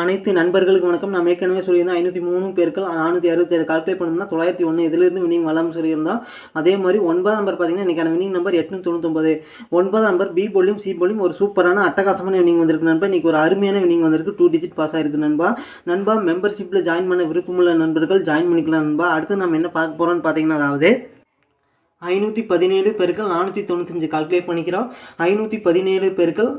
அனைத்து நண்பர்களுக்கு வணக்கம். நம்ம ஏற்கனவே சொல்லியிருந்தோம் ஐநூற்றி மூணு பேருக்கள் நானூற்றி அறுபத்தேழு கால்குலேட் பண்ணோம்னா தொள்ளாயிரத்தி ஒன்று இதிலிருந்து வினிங் வளம் சொல்லியிருந்தோம். அதே மாதிரி ஒன்பதாம் நம்பர் பார்த்தீங்கன்னா இன்றைக்கான வினிங் நம்பர் எட்நூற்றி தொண்ணூத்தொம்பது ஒன்பதாம் நம்பர் பி போலியும் சி போலியும் ஒரு சூப்பரான அட்டகாசமான வினிங் வந்திருக்கு நண்பா. இன்றைக்கி ஒரு அருமையான வினிங் வந்திருக்கு. டூ டிஜிட் பாஸ் ஆயிருக்கு நண்பா. நண்பா மெம்பர்ஷிப்பில் ஜாயின் பண்ண விருப்பமுள்ள நண்பர்கள் ஜாயின் பண்ணிக்கலாம் நண்பா. அடுத்து நம்ம என்ன பார்க்க போகிறோம்னு பார்த்தீங்கன்னா அதாவது ஐநூற்றி பதினேழு பெருக்கள் நானூற்றி தொண்ணூத்தஞ்சு கால்குலேட் பண்ணிக்கிறோம். ஐநூற்றி பதினேழு பெருக்கள்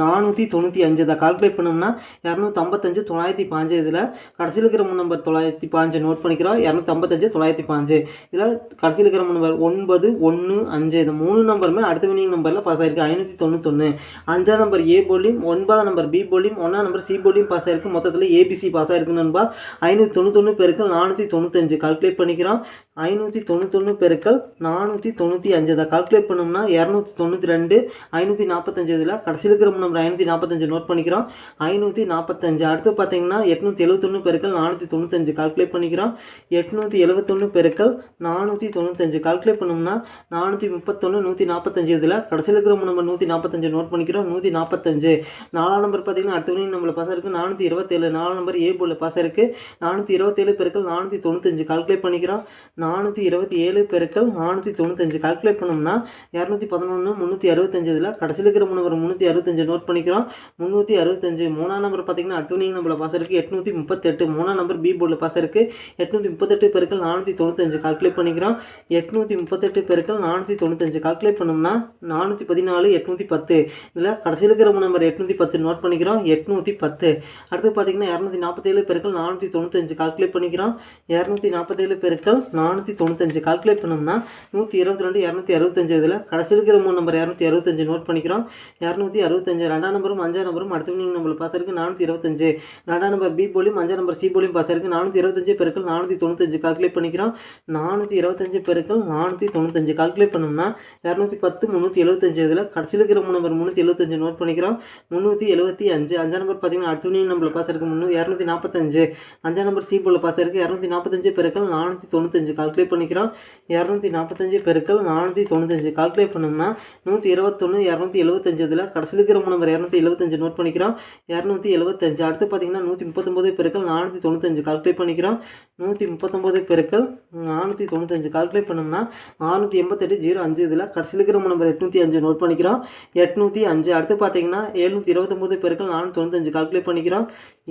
நானூற்றி தொண்ணூற்றி அஞ்சு இதை கால்குலேட் பண்ணோம்னா இரநூத்தம்பத்தஞ்சு தொள்ளாயிரத்தி பாஞ்சு இதில் கடைசியில் இருக்கிற மூணு நம்பர் தொள்ளாயிரத்தி பாஞ்சு நோட் பண்ணிக்கிறோம். இரநூத்தம்பத்தஞ்சு தொள்ளாயிரத்தி பாஞ்சு இதில் கடைசியில் இருக்கிற மூணு நம்பர் ஒன்பது ஒன்று அஞ்சு இந்த மூணு நம்பருமே அடுத்த வினிங் நம்பரில் பாஸ் ஆயிருக்கு. ஐநூற்றி தொண்ணூத்தொன்று அஞ்சாம் நம்பர் ஏ போலியும் ஒன்பதாம் நம்பர் பி போலியும் ஒன்றாம் நம்பர் சி போலியும் பாஸ் ஆயிருக்கு. மொத்தத்தில் ஏபிசி பாஸ் ஆயிருக்கு நண்பா ஐநூற்றி தொண்ணூத்தொன்று பெருக்கள் நானூற்றி தொண்ணூத்தஞ்சு கால்குலேட் பண்ணிக்கிறோம். ஐநூற்றி தொண்ணூத்தொன்று பெருக்கள் நானூற்றி தொண்ணூற்றி அஞ்சு. அதை கால்குலேட் பண்ணோம்னா இரநூத்தி தொண்ணூற்றி ரெண்டு ஐநூற்றி நாற்பத்தஞ்சு இதில் கடைசியில் இருக்கிற நம்பர் ஐநூற்றி நாற்பத்தஞ்சு நோட் பண்ணிக்கிறோம். ஐநூற்றி நாற்பத்தஞ்சு அடுத்து பார்த்தீங்கன்னா எட்நூற்றி எழுபத்தொன்று பெருக்கள் நானூற்றி தொண்ணூத்தஞ்சு கால்குலேட் பண்ணிக்கிறோம். எட்நூற்றி எழுபத்தொன்று பெருக்கள் நானூற்றி தொண்ணூத்தஞ்சு கால்குலேட் பண்ணோம்னா நானூற்றி முப்பத்தொன்று நூற்றி நாற்பத்தஞ்சு இதில் கடைசியில் இருக்கிற நம்பர் நூற்றி நாற்பத்தஞ்சு நோட் பண்ணிக்கிறோம். நூற்றி நாற்பத்தஞ்சு நாலாம் நம்பர் பார்த்தீங்கன்னா அடுத்த வரையும் நம்மள பாஸ் இருக்குது நானூற்றி இருபத்தேழு. நாலாம் நம்பர் ஏ போல் பாஸ் இருக்குது நானூற்றி இருபத்தேழு பெருக்கள் நானூற்றி தொண்ணூத்தஞ்சு கால்குலேட் பண்ணிக்கிறோம். நானூற்றி இருபத்தி ஏழு பெருக்கள் நானூற்றி நானூற்றி தொண்ணூத்தஞ்சு கால்குலேட் பண்ணோம்னா இரநூத்தி பதினொன்று முந்நூற்றி அறுபத்தஞ்சு இதில் கடைசியில் இருக்கிற நம்பர் முந்நூற்றி அறுபத்தஞ்சு நோட் பண்ணிக்கிறோம். முந்நூற்றி அறுபத்தஞ்சு மூணாம் நம்பர் பார்த்தீங்கன்னா அடுத்த நீங்கள் நம்மள பாஸ் இருக்குது எட்நூற்றி முப்பத்தெட்டு மூணாம் நம்பர் பி போர்டில் பாஸ் இருக்குது எட்நூற்றி முப்பத்தெட்டு பெருக்கள் நானூற்றி தொண்ணூத்தஞ்சு கால்குலேட் பண்ணிக்கிறோம். எட்நூற்றி முப்பத்தெட்டு பெருக்கள் நானூற்றி தொண்ணூத்தஞ்சு கால்குலேட் பண்ணோம்னா நானூற்றி பதினாலு எட்நூற்றி பத்து. இதில் கடைசியில் இருக்கிற நம்பர் எட்நூற்றி பத்து நோட் பண்ணிக்கிறோம். எட்நூற்றி பத்து. அடுத்து பார்த்தீங்கன்னா இரநூத்தி நாற்பத்தேழு பெருக்கள் நானூற்றி தொண்ணூத்தஞ்சு கால்குலேட் பண்ணிக்கிறோம். இரநூத்தி நாற்பத்தேழு பெருக்கள் நானூற்றி தொண்ணூத்தஞ்சு கால்குலேட் பண்ணோம்னா நூற்றி இருபத்தி ரெண்டு இரநூத்தி அறுபத்தஞ்சு இதில் கடைசியில் இருக்கிற மூணு நம்பர் இரநூத்தி அறுபத்தஞ்சு நோட் பண்ணிக்கிறோம். இரநூத்தி அறுபத்தஞ்சு ரெண்டாம் நம்பரும் அஞ்சாம் நம்பரும் அடுத்த நீங்கள் நம்பர் பாஸ் இருக்குது நானூற்றி இருபத்தஞ்சு ரெண்டாம் நம்பர் பி போலியும் அஞ்சாம் நம்பர் சி போலியும் பாஸ் இருக்குது நானூற்றி இருபத்தஞ்சு பெருக்கள் நானூற்றி தொண்ணூத்தஞ்சு கால்குலேட் பண்ணிக்கிறோம். நானூற்றி இருபத்தஞ்சு பெருக்கள் நானூற்றி தொண்ணூத்தஞ்சு கால்குலேட் பண்ணோம்னா இரநூத்தி பத்து முந்நூற்றி எழுபத்தஞ்சு இதில் கடைசியில் இருக்கிற மூணு நம்பர் முந்நூற்றி எழுபத்தஞ்சு நோட் பண்ணிக்கிறோம். முந்நூற்றி எழுபத்தி அஞ்சு. அஞ்சாம் நம்பர் பார்த்தீங்கன்னா அடுத்த நீங்கள் நம்பர் பாஸ் இருக்குது முந்நூறு இரநூத்தி நாற்பத்தஞ்சு அஞ்சாம் நம்பர் சி போல் பாஸ் இருக்குது இரநூத்தி நாற்பத்தஞ்சு பெருக்கள் நானூற்றி தொண்ணூத்தஞ்சு. கால்குலேட் பண்ணிக்கிறோம். இரநூத்தி நாற்பத்தி நாற்பத்தஞ்சு பெருக்கள் நானூற்றி தொண்ணூத்தஞ்சு. கால்குலேட் பண்ணோம்னா நூற்றி இருபத்தொன்று இரநூத்தி எழுபத்தஞ்சு இதில் கடைசியில் இருக்கிற நம்பர் இரநூத்தி எழுபத்தஞ்சு நோட் பண்ணிக்கிறோம். இரநூத்தி எழுபத்தஞ்சு. அடுத்து பார்த்தீங்கன்னா நூற்றி முப்பத்தொம்போது பெருக்கள் நானூற்றி தொண்ணூத்தஞ்சு. கால்குலேட் பண்ணிக்கிறோம். நூற்றி முப்பத்தொம்போது பெருக்கள் நானூற்றி தொண்ணூத்தஞ்சு. கால்குலேட் பண்ணோம்னா நானூற்றி எண்பத்தெட்டு ஜீரோ அஞ்சு இதில் கடைசியில் இருக்கிற நம்பர் எட்நூற்றி அஞ்சு நோட் பண்ணிக்கிறோம். எட்நூற்றி அஞ்சு. அடுத்து பார்த்தீங்கன்னா எழுநூற்றி இருபத்தொம்போது பெருக்கள் நானூற்றி தொண்ணூத்தஞ்சு. கால்குலேட் பண்ணிக்கிறோம்.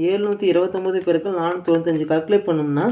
ஏழ்நூற்றி இருபத்தொம்போது பெருக்கள் நானூற்றி தொண்ணூத்தஞ்சு. கால்குலேட் பண்ணோம்னா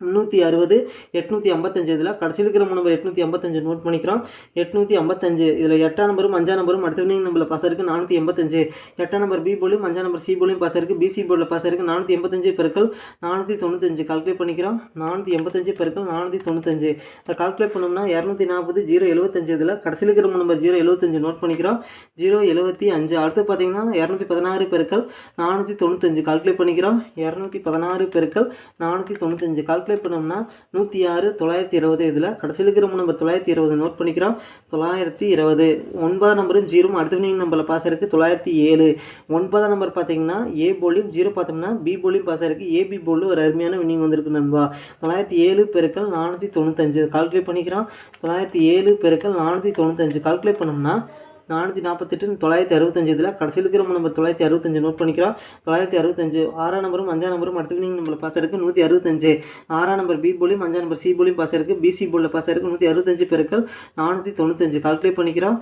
முந்நூற்றி அறுபது எட்நூற்றி ஐம்பத்தஞ்சு இதில் கடைசியில் இருக்கிற நம்பர் எட்நூற்றி ஐம்பத்தஞ்சு நோட் பண்ணிக்கிறோம். எட்நூற்றி ஐம்பத்தஞ்சு இதில் எட்டாம் நம்பரும் அஞ்சாம் நம்பரும் அடுத்த வினிங் நம்பரில் பாஸ் இருக்குது நானூற்றி எண்பத்தஞ்சு. எட்டாம் நம்பர் பி போலியும் அஞ்சாம் நம்பர் சி போலியும் பாஸ் இருக்குது பிசி போர்டில் பாஸ் இருக்குது நானூற்றி எண்பத்தஞ்சு பெருக்கள் நானூற்றி தொண்ணூத்தஞ்சு. கால்குலேட் பண்ணிக்கிறோம். நானூற்றி எண்பத்தஞ்சு பெருக்கள் நானூற்றி தொண்ணூத்தஞ்சு. அதை கால்குலேட் பண்ணோம்னா இரநூத்தி நாற்பது ஜீரோ எழுபத்தஞ்சு இதில் கடைசியில் இருக்கிற நம்பர் ஜீரோ எழுபத்தஞ்சு நோட் பண்ணிக்கிறோம். ஜீரோ எழுபத்தி அஞ்சு அடுத்து பார்த்தீங்கன்னா இரநூத்தி பதினாறு பெருக்கள் நானூற்றி தொண்ணூத்தஞ்சு. கால்குலேட் பண்ணிக்கிறோம். இரநூத்தி பதினாறு பெருக்கள் நானூற்றி தொண்ணூத்தஞ்சு. கால்குலேட் பண்ணோம்னா நூற்றி ஆறு தொள்ளாயிரத்தி இருபது இதில் கடைசியில் இருக்கிற நம்பர் தொள்ளாயிரத்தி இருபது நோட் பண்ணிக்கிறோம். தொள்ளாயிரத்தி இருபது. ஒன்பதாம் நம்பரும் ஜீரோ அடுத்த வினிங் நம்பரில் பாஸ் இருக்குது தொள்ளாயிரத்தி ஏழு. ஒன்பதாம் நம்பர் பார்த்தீங்கன்னா ஏ போலியும் ஜீரோ பார்த்தோம்னா பி போலியும் பாஸ் ஆகிருக்கு ஏபி போலில் ஒரு அருமையான வினிங் வந்திருக்கு நண்பா. தொள்ளாயிரத்தி ஏழு பெருக்கள் நானூற்றி தொண்ணூத்தஞ்சு. கால்குலேட் பண்ணிக்கிறோம். தொள்ளாயிரத்தி ஏழு பெருக்கள் நானூற்றி தொண்ணூத்தஞ்சு. கால்குலேட் பண்ணோம்னா நானூற்றி நாற்பத்தெட்டு தொள்ளாயிரத்தி அறுபத்தஞ்சு இதில் கடைசியில் இருக்கிற நம்பர் தொள்ளாயிரத்தி அறுபத்தஞ்சு நோட் பண்ணிக்கிறோம். தொள்ளாயிரத்தி அறுபத்தஞ்சு ஆறாம் நம்பரும் அஞ்சாம் நம்பரும் அடுத்த நீங்கள் நம்மளை பாஸ் இருக்குது நூற்றி அறுபத்தஞ்சு. ஆறாம் நம்பர் பி போலியும் அஞ்சாம் நம்பர் சி போலியும் பாஸ் இருக்குது பிசி போலில் பாஸ் இருக்குது நூற்றி அறுபத்தஞ்சு பெருக்கள் நானூற்றி தொண்ணூத்தஞ்சு. கால்குலேட் பண்ணிக்கிறோம்.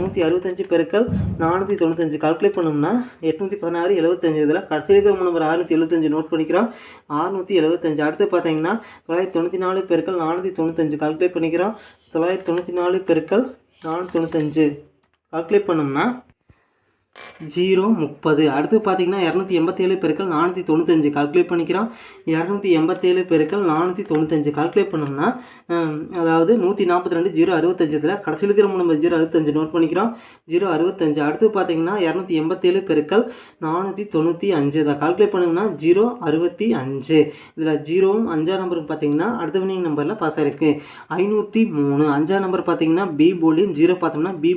நூற்றி அறுபத்தஞ்சு பெருக்கள் நானூற்றி தொண்ணூத்தஞ்சு. கால்குலேட் பண்ணோம்னா எட்நூற்றி பதினாறு எழுபத்தஞ்சு இதில் கடைசியில் இருக்கிற நம்பர் ஆறுநூற்றி எழுபத்தஞ்சு நோட் பண்ணிக்கிறோம். ஆறுநூற்றி எழுபத்தஞ்சு. அடுத்து பார்த்தீங்கன்னா தொள்ளாயிரத்தி தொண்ணூற்றி நாலு பெருக்கள் நானூற்றி தொண்ணூத்தஞ்சு. கால்குலேட் பண்ணிக்கிறோம். தொள்ளாயிரத்தி தொண்ணூற்றி நாலு பெருக்கள் நானூற்றி தொண்ணூத்தஞ்சு. கால்குலேட் பண்ணோம்னா ஜீரோ முப்பது. அடுத்து பார்த்தீங்கன்னா இரநூத்தி எண்பத்தேழு பெருக்கள் நானூற்றி தொண்ணூத்தஞ்சு. கால்குலேட் பண்ணிக்கிறோம். இரநூத்தி எண்பத்தேழு பெருக்கள் நானூற்றி தொண்ணூத்தஞ்சு. கால்குலேட் பண்ணோம்னா அதாவது நூற்றி நாற்பத்தி ரெண்டு ஜீரோ அறுபத்தஞ்சத்தில் கடைசி இருக்கிற நம்பர் ஜீரோ அறுபத்தஞ்சு நோட் பண்ணிக்கிறோம். ஜீரோ அறுபத்தஞ்சு. அடுத்து பார்த்தீங்கன்னா இரநூத்தி எண்பத்தேழு பெருக்கள் நானூற்றி தொண்ணூற்றி அஞ்சு இதை கால்குலேட் பண்ணோம்னா ஜீரோ அறுபத்தி அஞ்சு இதில் ஜீரோவும் அஞ்சாம் நம்பரும் பார்த்தீங்கன்னா அடுத்த வினிங் நம்பரில் பாஸ் ஆயிருக்கு. ஐநூற்றி மூணு. அஞ்சாம் நம்பர் பார்த்தீங்கன்னா பி போலியும் ஜீரோ பார்த்தோம்னா பி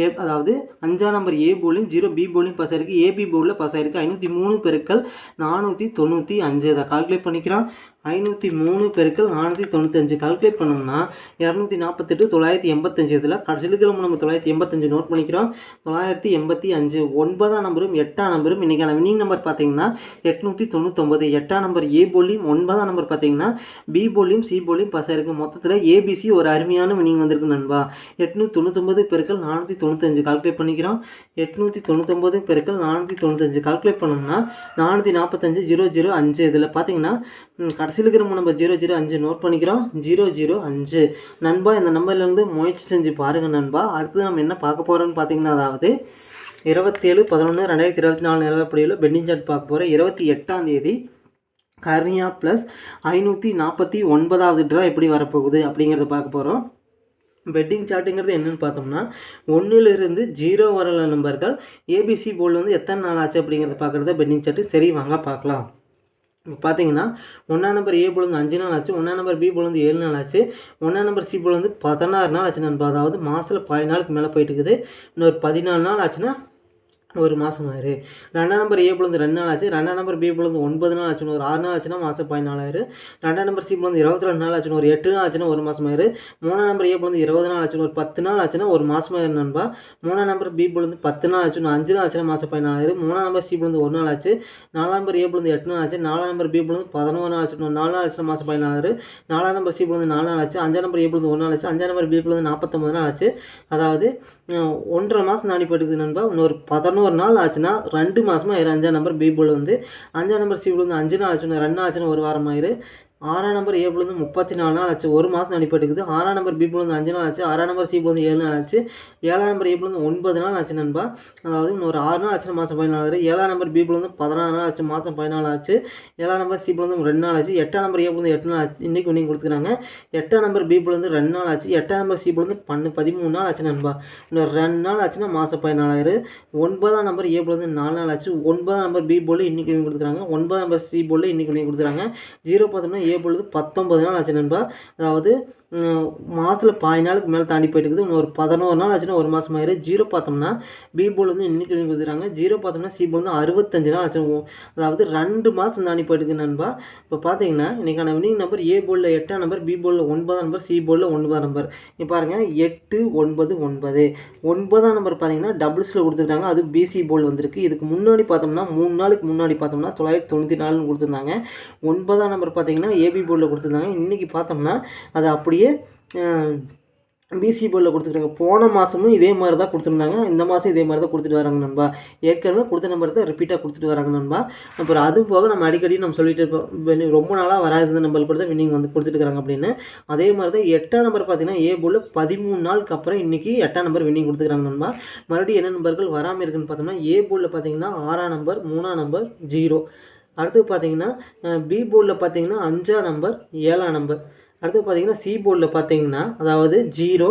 ஏ அதாவது அஞ்சாம் number A polling zero B polling pass ஆயிருக்கு. ஏபி போர்டில் பாஸ் ஆயிருக்கு. ஐநூற்றி மூணு பெருக்கள் நானூற்றி தொண்ணூற்றி அஞ்சு. அதை கால்குலேட் பண்ணிக்கிறான். ஐநூற்றி மூணு பெருக்கள் நானூற்றி தொண்ணூத்தஞ்சு கால்குலேட் பண்ணோம்னா இரநூத்தி நாற்பத்தெட்டு தொள்ளாயிரத்தி எண்பத்தஞ்சு. இதில் கடைசியில் நம்ம தொள்ளாயிரத்தி எண்பத்தஞ்சு நோட் பண்ணிக்கிறோம். தொள்ளாயிரத்தி எண்பத்தி அஞ்சு ஒன்பதாம் நம்பரும் எட்டாம் நம்பரும் இன்றைக்கான வினிங் நம்பர் பார்த்தீங்கன்னா எட்நூற்றி தொண்ணூத்தொம்பது எட்டாம் நம்பர் ஏ போலியும் ஒன்பதாம் நம்பர் பார்த்தீங்கன்னா பி போலியும் சி போலியும் பாஸ் ஆயிருக்கு மொத்தத்தில் ஏபிசி ஒரு அருமையான வினிங் வந்திருக்கு நண்பா. எட்நூற்றி தொண்ணூத்தொம்பது பெருக்கள் நானூற்றி தொண்ணூத்தஞ்சு. கால்குலேட் பண்ணிக்கிறோம். எட்நூற்றி தொண்ணூத்தொம்பது பெருக்கள் நானூற்றி தொண்ணூத்தஞ்சு. கால்குலேட் பண்ணோம்னா நானூற்றி நாற்பத்தஞ்சு ஜீரோ ஜீரோ அஞ்சு. இதில் பார்த்தீங்கன்னா கடை கடைசியில் இருக்கிற நம்பர் ஜீரோ ஜீரோ அஞ்சு நோட் பண்ணிக்கிறோம். ஜீரோ ஜீரோ அஞ்சு. நண்பா இந்த நம்பர்லேருந்து முயற்சி செஞ்சு பாருங்கள் நண்பா. அடுத்து நம்ம என்ன பார்க்க போகிறோம்னு பார்த்தீங்கன்னா அதாவது இருபத்தேழு பதினொன்று ரெண்டாயிரத்தி இருபத்தி நாலு நிலவரப்படியில் பெட்டிங் சார்ட் பார்க்க போகிறோம் இருபத்தி எட்டாம் தேதி கர்னியா ப்ளஸ் ஐநூற்றி நாற்பத்தி ஒன்பதாவது ட்ரா எப்படி வரப்போகுது அப்படிங்கிறத பார்க்க போகிறோம் பெட்டிங் சார்ட்டுங்கிறது என்னன்னு பார்த்தோம்னா ஒன்றிலிருந்து ஜீரோ வரல நம்பர்கள் ஏபிசி போர்டில் வந்து எத்தனை நாள் ஆச்சு அப்படிங்கிறத பார்க்குறத பெட்டிங் சார்ட்டு சரி வாங்க பார்க்கலாம். பார்த்தீங்கன்னா ஒன்றாம் நம்பர் ஏ போல் அஞ்சு நாள் ஆச்சு ஒன்றாம் நம்பர் பி போல் ஏழு நாள் ஆச்சு ஒன்றாம் நம்பர் சி போல் பதினாறு நாள் ஆச்சு நண்பா. அதாவது மாதத்தில் பதினாலுக்கு மேலே போயிட்டு இருக்குது. இன்னொரு பதினாலு நாள் ஆச்சுன்னா ஒரு மாதம் ஆயிரு ரெண்டாம் நம்பர் ஏ போல் ரெண்டு நாள் ஆச்சு. ரெண்டாம் நம்பர் பி போல் வந்து ஒன்பது நாள் ஆச்சுன்னு ஒரு ஆறு நாள் ஆச்சுன்னா மாதம் பதினாலாயிரு ரெண்டாம் நம்பர் சி போல் வந்து இருபத்தி ரெண்டு நாள் ஆச்சுன்னு ஒரு எட்டு நாள் ஆச்சுன்னா ஒரு மாதம் ஆயிரு மூணாம் நம்பர் ஏ போல் வந்து இருபது நாள் ஆச்சுன்னு ஒரு பத்து நாள் ஆச்சுன்னா ஒரு மாதம் ஆயிரு நண்பா. மூணாம் நம்பர் பி போல் வந்து பத்து நாள் ஆச்சுன்னு அஞ்சு நாள் ஆச்சுன்னா மாதம் பதினாலாயிரு மூணாம் நம்பர் சி போல் வந்து ஒரு நாள் ஆச்சு. நாலாம் நம்பர் ஏ போல் எட்டு நாள் ஆச்சு. நாலாம் நம்பர் பி போல் பதினொன்று நாள் ஆச்சுன்னு நாலு நாள் ஆச்சுன்னா மாதம் பதினாலாயிரு நாலாம் நம்பர் சி போல் வந்து நாலு நாள் ஆச்சு. அஞ்சாம் நம்பர் ஏ போல் ஒரு நாள் ஆச்சு. அஞ்சாம் நம்பர் பி போல் வந்து நாற்பத்தொம்பது நாள் ஆச்சு. அதாவது ஒன்றரை மாதம் தாண்டி போயிட்டுது நண்பா. இன்னொரு பதினோரு நாள் ஆச்சுன்னா ரெண்டு மாதமாக ஆயிரும் அஞ்சாம் நம்பர் பி போல் வந்து அஞ்சாம் நம்பர் சி போல் வந்து அஞ்சு நாள் ஆச்சுன்னா ரெண்டு நாள் ஆச்சுன்னா ஒரு வாரம் ஆயிரு ஆறாம் நம்பர் ஏ போல் வந்து முப்பத்தி நாலு நாள் ஆச்சு ஒரு மாதம் அடிப்பட்டுக்குது ஆறாம் நம்பர் பி போல் வந்து அஞ்சு நாள் ஆச்சு ஆறாம் நம்பர் சி போல் வந்து ஏழு நாள் ஆச்சு ஏழாம் நம்பர் ஏ போல் வந்து ஒன்பது நாள் ஆச்சு நண்பா அதாவது இன்னொரு ஆறு நாள் ஆச்சு மாதம் பதினாலு ஏழாம் நம்பர் பி போல் வந்து பதினாறு நாள் ஆச்சு மாதம் பதினாலு ஆச்சு ஏழாம் நம்பர் சி போல் ரெண்டு நாள் ஆச்சு எட்டாம் நம்பர் ஏ போல் வந்து எட்டு நாள் ஆச்சு இன்றைக்கி இன்னைக்கு கொடுத்துருக்காங்க எட்டாம் நம்பர் பி போல் ரெண்டு நாள் ஆச்சு எட்டாம் நம்பர் சி போல் வந்து பன்னு பதிமூணு நாள் ஆச்சு நண்பா இன்னொரு ரெண்டு நாள் ஆச்சுன்னா மாதம் பதினாலாயிரம் ஒன்பதாம் நம்பர் ஏ போல் வந்து நாலு நாள் ஆச்சு ஒன்பதாம் நம்பர் பி போல் இன்றைக்கி கொடுத்துருக்காங்க ஒன்பதாம் நம்பர் சி போல் இன்றைக்கி இன்னைக்கு ஜீரோ பார்த்தோம்னா ஏ போல் வந்து பத்தொம்பது நாள் ஆச்சு நண்பா. அதாவது மாதத்தில் பாய் நாளுக்கு மேலே தாண்டி போயிட்டு இருக்குது இன்னும் ஒரு பதினோரு நாள் ஆச்சுன்னா ஒரு மாதம் ஆயிரும். ஜீரோ பார்த்தோம்னா பி போல் வந்து இன்னைக்கு கொடுத்துருக்காங்க ஜீரோ பார்த்தோம்னா சி போல் வந்து அறுபத்தஞ்சு நாள் ஆச்சு ஓ- அதாவது ரெண்டு மாதம் தாண்டி போயிட்டு இருக்குது நண்பா. இப்போ பார்த்தீங்கன்னா இன்றைக்கான வினிங் நம்பர் ஏ போலில் எட்டாம் நம்பர் பி போலில் ஒன்பதாம் நம்பர் சி போலில் ஒன்பதாம் நம்பர் இப்போ பாருங்கள் எட்டு ஒன்பது ஒன்பது. ஒன்பதாம் நம்பர் பார்த்தீங்கன்னா டபுள்ஸில் கொடுத்துருக்காங்க. அது பிசி போல் வந்திருக்கு. இதுக்கு முன்னாடி பார்த்தோம்னா மூணு நாளுக்கு முன்னாடி பார்த்தோம்னா தொள்ளாயிரத்தி தொண்ணூற்றி நாலுன்னு கொடுத்துருந்தாங்க. ஒன்பதாம் நம்பர் பார்த்தீங்கன்னா ஏபி போர்டில் கொடுத்துருந்தாங்க. இன்றைக்கி பார்த்தோம்னா அது அப்படியே பிசி போர்டில் கொடுத்துருக்காங்க போன மாதமும் இதே மாதிரி தான் கொடுத்துருந்தாங்க. இந்த மாதம் இதே மாதிரி தான் கொடுத்துட்டு வராங்க நண்பா. ஏற்கனவே கொடுத்த நம்பர் தான் ரிப்பீட்டாக கொடுத்துட்டு வராங்க நண்பா. அப்புறம் அது போக நம்ம அடிக்கடி நம்ம சொல்லிட்டு இருக்கோம். ரொம்ப நாளாக வராது நம்பர் கூட தான் வின்னிங் வந்து கொடுத்துட்டு இருக்காங்க அப்படின்னு. அதே மாதிரி தான் எட்டாம் நம்பர் பார்த்தீங்கன்னா ஏ போர்டில் பதிமூணு நாளுக்கு அப்புறம் இன்றைக்கி எட்டாம் நம்பர் வின்னிங் கொடுத்துருக்காங்க நண்பா. மறுபடியும் என்ன நம்பர்கள் வராமல் இருக்குன்னு பார்த்தோம்னா ஏ போர்டில் பார்த்தீங்கன்னா ஆறாம் நம்பர் மூணாம் நம்பர் ஜீரோ அடுத்து பார்த்தீங்கன்னா பி போர்டில் பார்த்தீங்கன்னா அஞ்சாம் நம்பர் ஏழாம் நம்பர் அடுத்து பார்த்தீங்கன்னா சி போர்டில் பார்த்தீங்கன்னா அதாவது ஜீரோ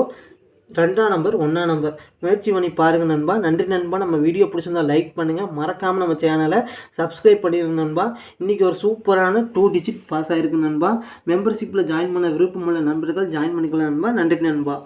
ரெண்டாம் நம்பர் ஒன்றாம் நம்பர் முயற்சி பண்ணி பாருங்கள் நண்பா. நன்றி நண்பா. நம்ம வீடியோ பிடிச்சிருந்தா லைக் பண்ணுங்கள் மறக்காமல் நம்ம சேனலை சப்ஸ்கிரைப் பண்ணிடுங்க நண்பா. இன்றைக்கி ஒரு சூப்பரான டூ டிஜிட் பாஸ் ஆகிருக்கு நண்பா. மெம்பர்ஷிப்பில் ஜாயின் பண்ண விருப்பமுள்ள நண்பர்கள் ஜாயின் பண்ணிக்கலாம் நண்பா. நன்றி நண்பா.